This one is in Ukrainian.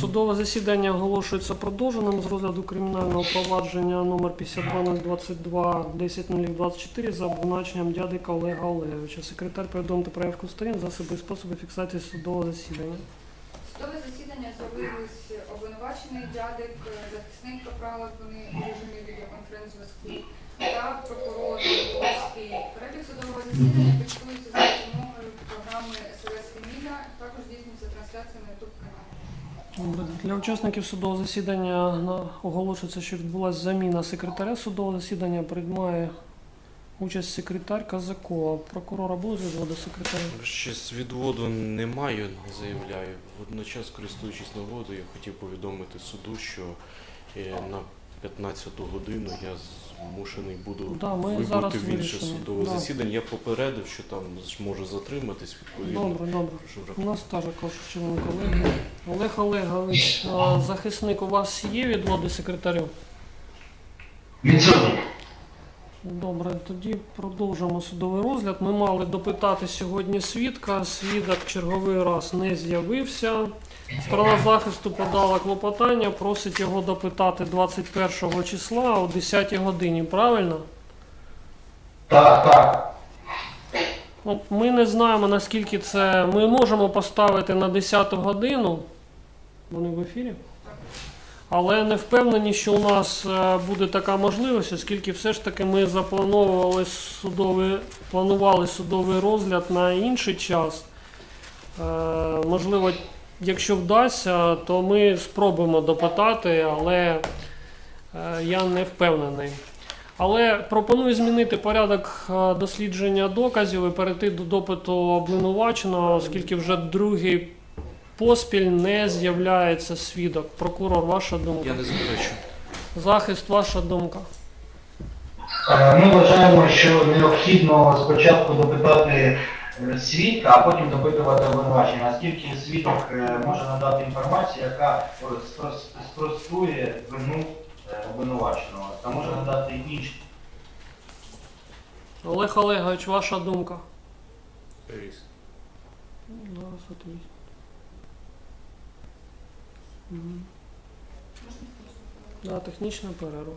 Судове засідання оголошується продовженим з розгляду кримінального провадження номер 52022 10024 за обвинуваченням дядика Олега Олеговича. Секретар повідомити про явку сторін, засоби і способи фіксації судового засідання. Судове засідання з'явились обвинувачений дядик, захисник капрала, вони у режимі відеоконференц-зв'язку та прокурор Львовський. Перебіг судового засідання Для учасників судового засідання оголошується, що відбулася заміна секретаря судового засідання. Приймає участь секретар Казакова. Прокурора буде відводу секретаря? Ще з відводу не маю, заявляю. Водночас, користуючись нагодою, я хотів повідомити суду, що е, на 15 годину я змушений буду Да, ми вибути зараз в інше вирішимо. судове Да. засідання. Я попередив, що там зможу затриматись відповідно. Добре, добре. У нас теж також член колеги. Олег Олегович, а, захисник, у вас є відводи секретарю? Відсутні. Добре, тоді продовжимо судовий розгляд. Ми мали допитати сьогодні свідка. Свідок черговий раз не з'явився. Сторона захисту подала клопотання, просить його допитати 21 числа о 10 годині. Правильно? Так, так. Ну, ми не знаємо наскільки це. Ми можемо поставити на 10 годину. Вони в ефірі. Але не впевнені, що у нас е, буде така можливість, оскільки все ж таки ми заплановували судовий, планували судовий розгляд на інший час. Е, можливо, якщо вдасться, то ми спробуємо допитати, але е, я не впевнений. Але пропоную змінити порядок дослідження доказів і перейти до допиту обвинуваченого, оскільки вже другий поспіль не з'являється свідок. Прокурор, ваша думка. Я не заперечую. Захист, ваша думка. Е, Ми вважаємо, що необхідно спочатку допитати е, свідка, а потім допитувати обвинувачення, оскільки свідок е, може надати інформацію, яка спростує вину обвинуваченого, та може надати інші. Олег Олегович, ваша думка. Ріс. Да, технічна перерва.